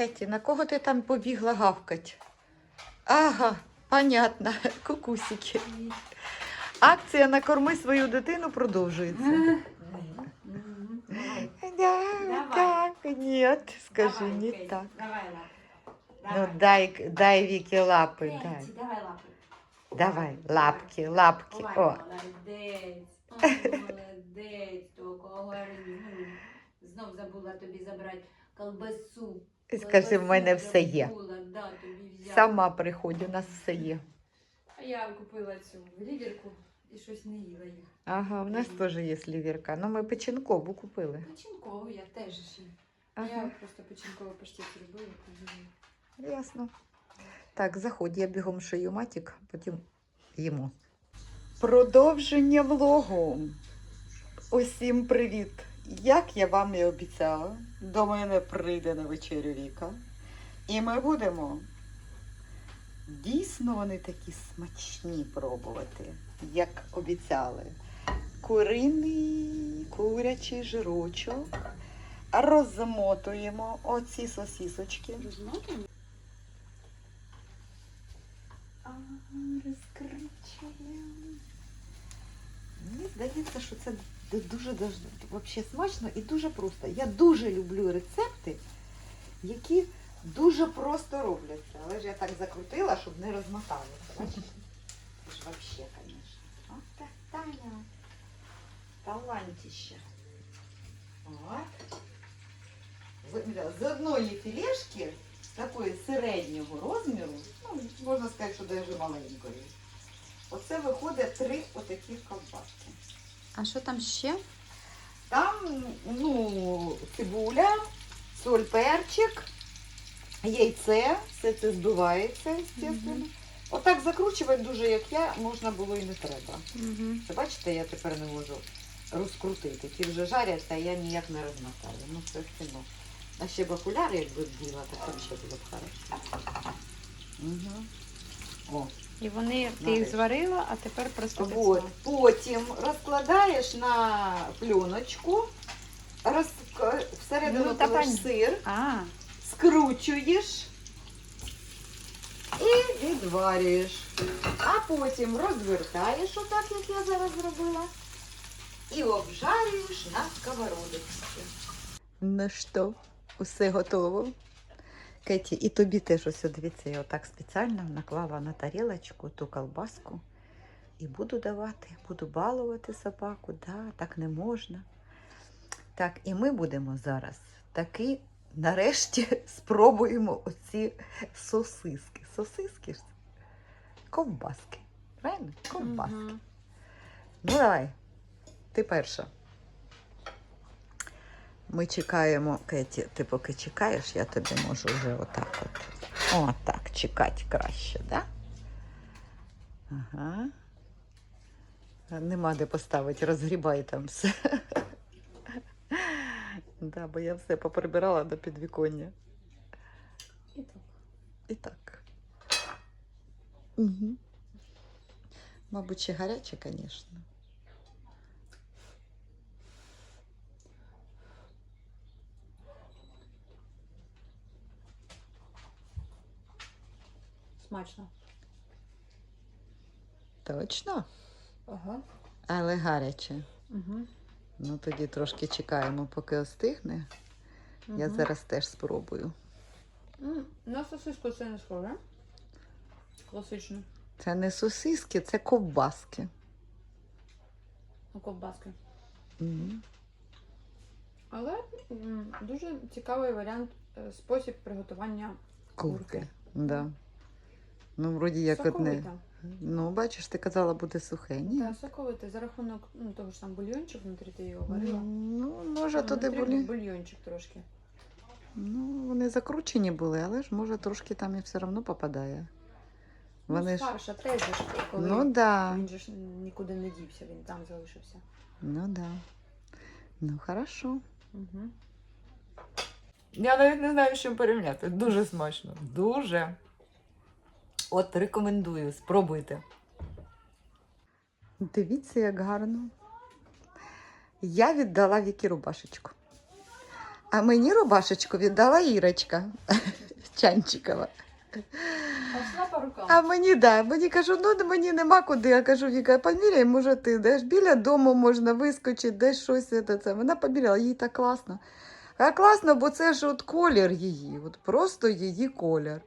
Кеті, на кого ти там побігла гавкать? Ага, понятно, кукусики. Акція накорми свою дитину продовжується. Да, так, нет, скажи, Давай, не Кеті, так. Давай лапи. Ну дай, дай Віки лапи, Кеті, дай. давай лапи. Давай, лапки, лапки. Ой, О, молодець. Ой, молодець. Того говорив. Знов забула тобі забрати колбасу. І скажи, в мене все є. Да, тобі. Сама приходь, у нас все є. А я купила цю лідерку і щось не їла їх. Ага, у нас теж є слівірка. Ну ми печінкову купили. Печінкову я теж ще. А Ага. я просто печінкову паштет зробила. поїла. Ясно. Так, заходь, я бігом шию матік, потім їмо. Продовження влогу. Усім привіт! Як я вам і обіцяла, до мене прийде на вечерю Віка. І ми будемо дійсно вони такі смачні пробувати, як обіцяли. Куриний курячий жирочок. Розмотуємо оці сосісочки. Розмотуємо? Розкручуємо. Мені здається, що це дуже дуже вообще смачно і дуже просто. Я дуже люблю рецепти, які дуже просто робляться. Але ж я так закрутила, щоб не розмоталося. Бачите? Вообще, звісно. От так, Таня. Талантище. От. З- одної філешки такої середнього розміру, ну, можна сказати, що навіть маленької. Оце виходить три отаких ковбаски. А що там ще? Там, ну, цибуля, соль, перчик, яйце, все це збивається, звісно. Мгм. Отак закручувати дуже, як я, можна було і не треба. Угу. Це бачите, я тепер не можу розкрутити. Ті вже жаряться, а я ніяк не розмотаю. Ну це кіно. А ще б окуляри, якби вділа, так взагалі було б хорошо. Угу. О, І вони, ти їх зварила, а тепер просто вот. Потім розкладаєш на пленочку, роз... всередину Ну, та сир, А, скручуєш і відварюєш. А потім розвертаєш, отак, як я зараз зробила, і обжарюєш на сковородочці. Ну що, усе готово? Кеті, і тобі теж ось дивіться, я отак спеціально наклала на тарілочку ту колбаску. І буду давати, буду балувати собаку, да, так не можна. Так, і ми будемо зараз таки нарешті спробуємо оці сосиски. Сосиски ж. Ковбаски. Правильно? Ковбаски. Мгм. Ну давай. Ти перша. Ми чекаємо, Кеті, ти поки чекаєш, я тобі можу вже отак от. О, так, чекати краще, да? Ага. Нема де поставити, розгрібай там все. Да, бо я все поприбирала до підвіконня. І так. І так. Угу. Мабуть, ще гаряче, звісно. Смачно. Точно? Ага. Але гаряче. Угу. Ну тоді трошки чекаємо, поки остигне. Я зараз теж спробую. На сосиску це не схоже. Класично. Це не сосиски, це ковбаски. Ну, ковбаски. Мгм. Але м, дуже цікавий варіант, е, спосіб приготування Курки. Курки. Да. Ну, вроді як одне. соковита. Ну, бачиш, ти казала, буде сухе. Ні. Та соковита за рахунок ну, того ж там бульйончик внутрі ти його варила. Ну, може, туди внутрі були. бульйончик трошки. Ну, вони закручені були, але ж може трошки там і все одно попадає. Вони ну, ж. фарша трезі ж, коли Ну да. він же ж нікуди не дівся, він там залишився. Ну да. Ну, хорошо. Угу. Я навіть не знаю, з чим порівняти. Дуже смачно. Дуже. От рекомендую, спробуйте. Дивіться, як гарно. Я віддала Вікі рубашечку. А мені рубашечку віддала Ірочка Чанчикова. А мені да, мені кажу, ну мені нема куди. Я кажу, Віка, поміряй, може ти десь біля дому можна вискочити, десь щось. Це, це. Вона поміряла, їй так класно. А класно, бо це ж от колір її, от просто її колір.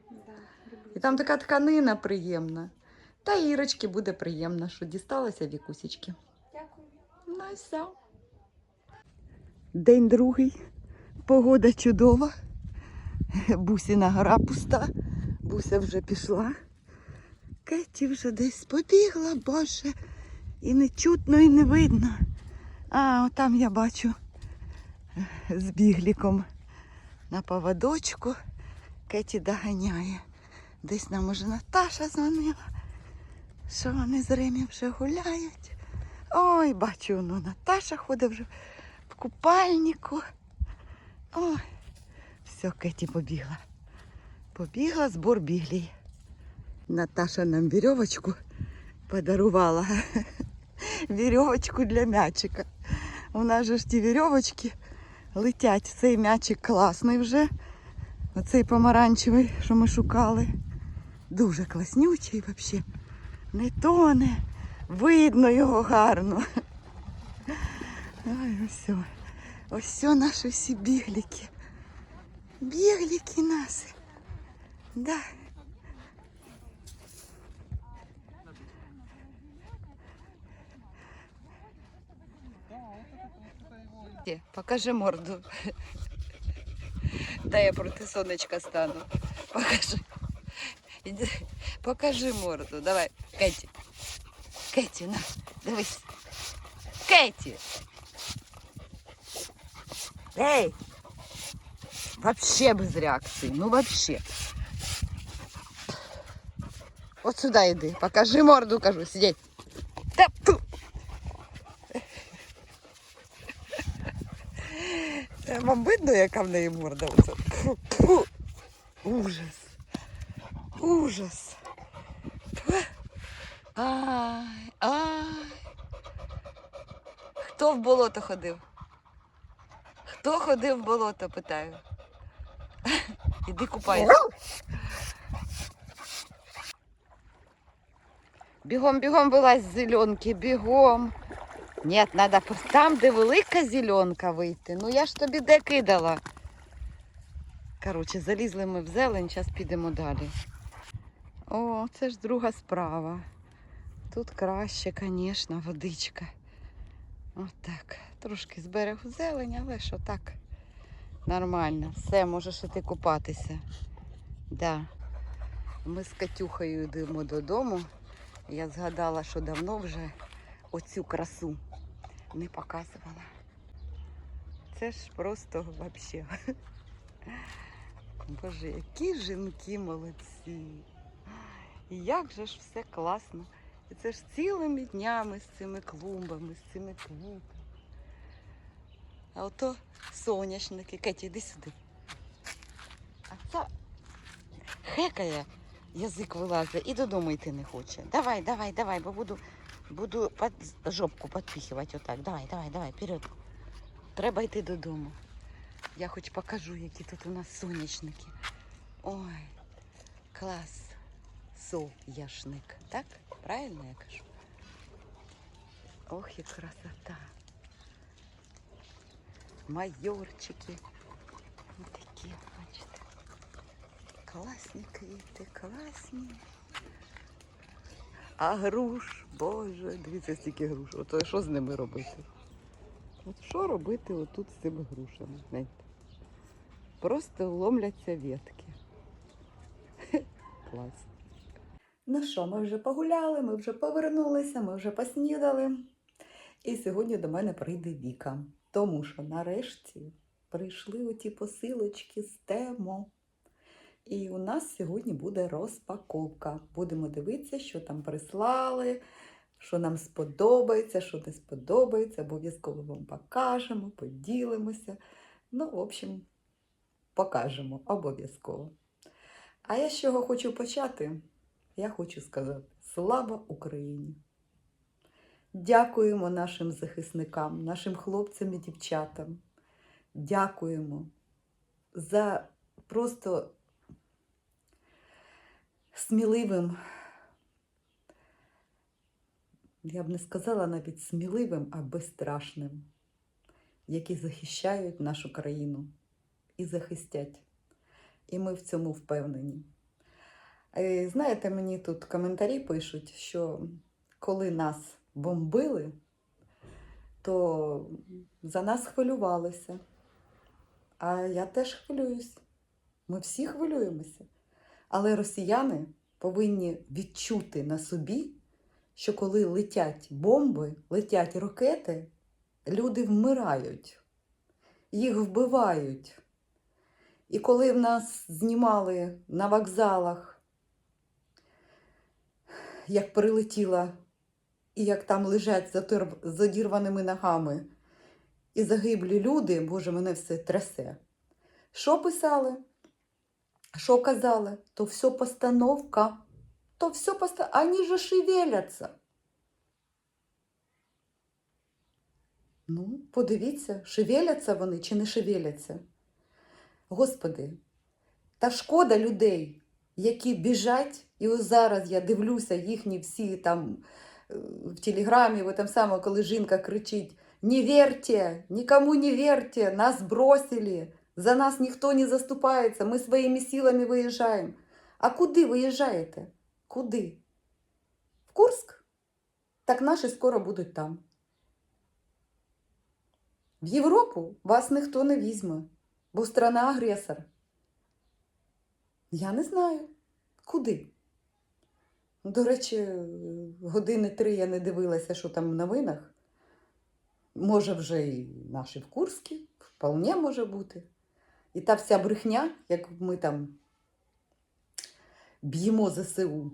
І там така тканина приємна. Та Ірочки буде приємно, що дісталася вікусічки. Дякую. Ну і все. День другий. Погода чудова. Бусіна гора пуста. Буся вже пішла. Кеті вже десь побігла, боже. І не чутно, і не видно. А, отам я бачу з бігліком на поводочку. Кеті доганяє. Десь нам уже Наташа дзвонила, що вони з Ремі вже гуляють. Ой, бачу, ну Наташа ходить вже в купальнику. Ой, все, Кеті побігла. Побігла збор біглій. Наташа нам вірьовочку подарувала. Вірьовочку для м'ячика. У нас же ж ті вірьовочки летять. Цей м'ячик класний вже. Оцей помаранчевий, що ми шукали. Дуже класнючий взагалі. Не тоне. Видно його гарно. Ой, ось. Ось наші всі бігліки. Бігліки наші. Да. Де? Покажи морду. Дай я проти сонечка стану. Покажи. Іди, покажи морду. Давай, Кеті. Кеті, на, дивись. Кеті. Ей! Вообще без реакції. Ну вообще. От сюди йди. Покажи морду, кажу, сидіть. Та, ту. Е, Вам видно, яка в неї морда? Оце? Фу, фу. Ужас. Ужас. Ай, ай. Хто в болото ходив? Хто ходив в болото, питаю. Іди купайся. Бігом, бігом вилазь з зеленки, бігом. Ні, треба там, де велика зеленка вийти. Ну я ж тобі де кидала. Коротше, залізли ми в зелень, зараз підемо далі. О, це ж друга справа. Тут краще, звісно, водичка. Отак. Трошки з берегу зелень, але що так. Нормально. Все, можеш іти купатися. Да. Ми з Катюхою йдемо додому. Я згадала, що давно вже оцю красу не показувала. Це ж просто взагалі. Боже, які жінки молодці. І як же ж все класно. І це ж цілими днями з цими клумбами, з цими квітами. А ото соняшники. Кеті, іди сюди. А це хекає, язик вилазить і додому йти не хоче. Давай, давай, давай, бо буду, буду під жопку підпіхувати отак. Давай, давай, давай, вперед. Треба йти додому. Я хоч покажу, які тут у нас сонячники. Ой, клас. Соняшник. Так? Правильно я кажу? Ох, і красота. Майорчики. Ось такі, бачите. Класні квіти, класні. А груш, боже, дивіться, стільки груш. Ото що з ними робити? От що робити отут з цими грушами? Знаєте? Просто ломляться ветки. Клас. Ну що, ми вже погуляли, ми вже повернулися, ми вже поснідали. І сьогодні до мене прийде Віка. Тому що нарешті прийшли оті посилочки з темо. І у нас сьогодні буде розпаковка. Будемо дивитися, що там прислали, що нам сподобається, що не сподобається, обов'язково вам покажемо, поділимося. Ну, в общем, покажемо. Обов'язково. А я з чого хочу почати? Я хочу сказати: слава Україні! Дякуємо нашим захисникам, нашим хлопцям і дівчатам, дякуємо за просто сміливим, я б не сказала навіть сміливим, а безстрашним, які захищають нашу країну і захистять. І ми в цьому впевнені. Е, Знаєте, мені тут коментарі пишуть, що коли нас бомбили, то за нас хвилювалися. А я теж хвилююсь. Ми всі хвилюємося. Але росіяни повинні відчути на собі, що коли летять бомби, летять ракети, люди вмирають, їх вбивають. І коли в нас знімали на вокзалах, як прилетіла, і як там лежать з одірваними ногами і загиблі люди, Боже, мене все трясе. Що писали? Що казали? То все постановка. То все постановка. Они же шевеляться. Ну, подивіться, шевеляться вони чи не шевеляться. Господи, та шкода людей, які біжать, і ось зараз я дивлюся їхні всі там е, в телеграмі, в этом самому, коли жінка кричить: Не верьте, никому не верьте, нас бросили, за нас ніхто не заступається, ми своїми силами виїжджаємо. А куди виїжджаєте? Куди? В Курск? Так наші скоро будуть там. В Європу вас ніхто не візьме, бо страна агресор. Я не знаю. Куди? До речі, години три я не дивилася, що там в новинах. Може, вже і наші в Курській, вполне може бути. І та вся брехня, як ми там б'ємо ЗСУ,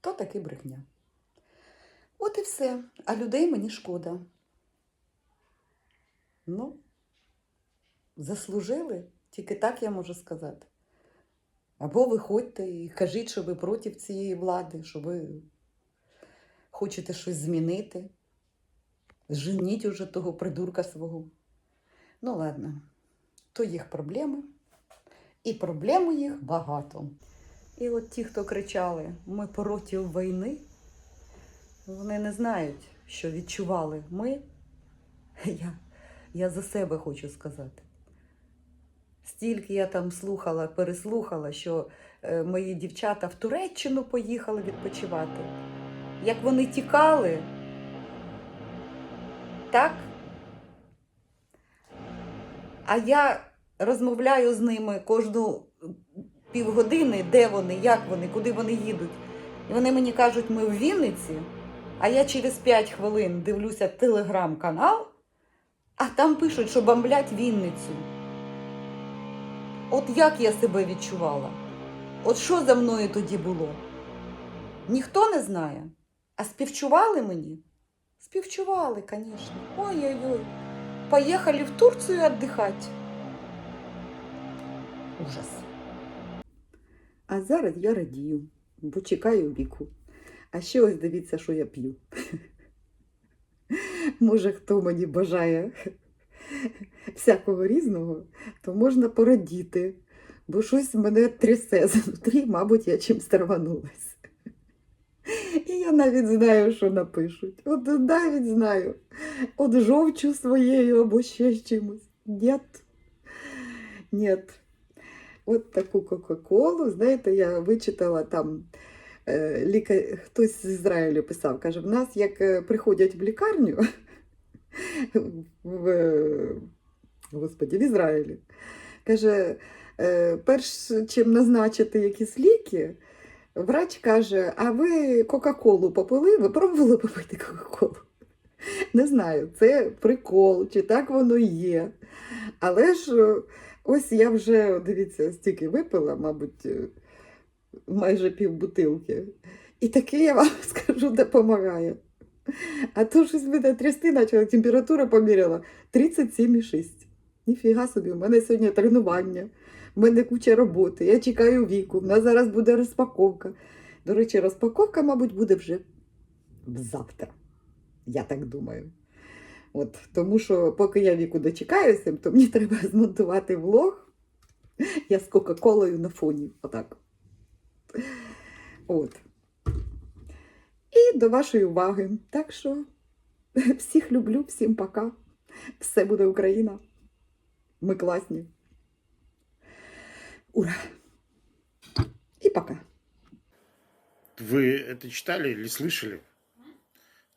то таки брехня. От і все. А людей мені шкода. Ну, заслужили, тільки так я можу сказати. Або виходьте і кажіть, що ви проти цієї влади, що ви хочете щось змінити. Женіть уже того придурка свого. Ну, ладно, то їх проблеми. І проблем їх багато. І от ті, хто кричали, ми проти війни, вони не знають, що відчували ми. Я, я за себе хочу сказати. Стільки я там слухала, переслухала, що е, мої дівчата в Туреччину поїхали відпочивати. Як вони тікали, так? А я розмовляю з ними кожну півгодини, де вони, як вони, куди вони їдуть. І вони мені кажуть, ми в Вінниці, а я через 5 хвилин дивлюся телеграм-канал, а там пишуть, що бомблять Вінницю. От як я себе відчувала? От що за мною тоді було? Ніхто не знає. А співчували мені? Співчували, звісно. Ой-ой-ой. Поїхали в Турцію віддихати. Ужас. А зараз я радію, бо чекаю віку. А ще ось дивіться, що я п'ю. Може, хто мені бажає всякого різного, то можна порадіти, бо щось мене трясе знутрі, мабуть, я чимсь траванулась. І я навіть знаю, що напишуть. От навіть знаю. От жовчу своєю або ще чимось. Нет. Нет. От таку Кока-Колу, знаєте, я вичитала там. е, Лікар... Хтось з Ізраїлю писав, каже, в нас як е, приходять в лікарню в, е, Господі, в Ізраїлі. Каже, е, перш чим назначити якісь ліки, врач каже: а ви Кока-Колу попили? Ви пробували попити Кока-Колу? Не знаю, це прикол, чи так воно є. Але ж е, ось я вже, дивіться, стільки випила, мабуть, майже пів бутилки. І таке я вам скажу, допомагає. А то щось мене трясти почала, температура поміряла 37,6. Ніфіга собі, у мене сьогодні тренування, в мене куча роботи, я чекаю віку, в нас зараз буде розпаковка. До речі, розпаковка, мабуть, буде вже завтра. Я так думаю. От, тому що поки я віку дочекаюся, то мені треба змонтувати влог. Я з Кока-Колою на фоні. Отак. От. І до вашої уваги. Так що всіх люблю, всім пока. Все буде Україна. Ми класні. Ура! І пока. Вы это читали или слышали?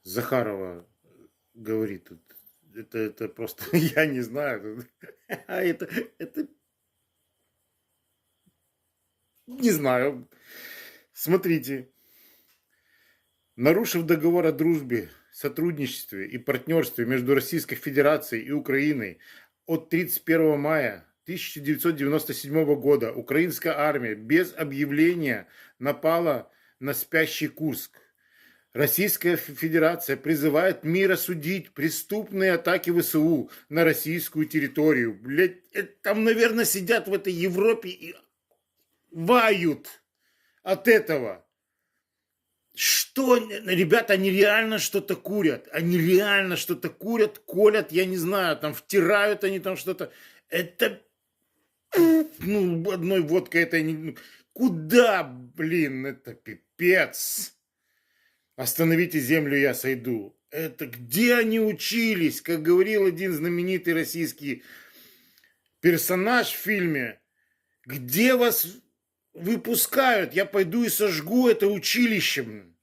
Захарова говорит тут. Это, это просто, я не знаю. А это, это... Не знаю. Смотрите. Нарушив договор о дружбе, сотрудничестве и партнерстве между Российской Федерацией и Украиной от 31 мая 1997 года украинская армия без объявления напала на спящий Курск. Российская Федерация призывает мир осудить преступные атаки ВСУ на российскую территорию. Блять, там, наверное, сидят в этой Европе и вают от этого. Что, ребята, они реально что-то курят. Они реально что-то курят, колят, я не знаю, там втирают они там что-то. Это, ну, одной водкой это не... ну, Куда, блин, это пипец. Остановите землю, я сойду. Это где они учились? Как говорил один знаменитый российский персонаж в фильме. Где вас выпускают? Я пойду и сожгу это училище. блин.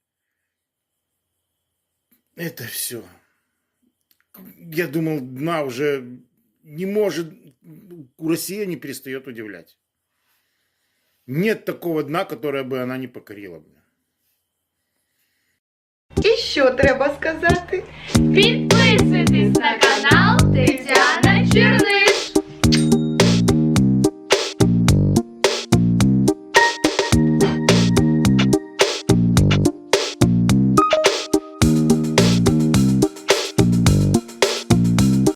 Это все. Я думал, дна уже не может... Россия не перестает удивлять. Нет такого дна, которое бы она не покорила. блин. І що треба сказати? Підписуйтесь на канал Тетяна Черниш.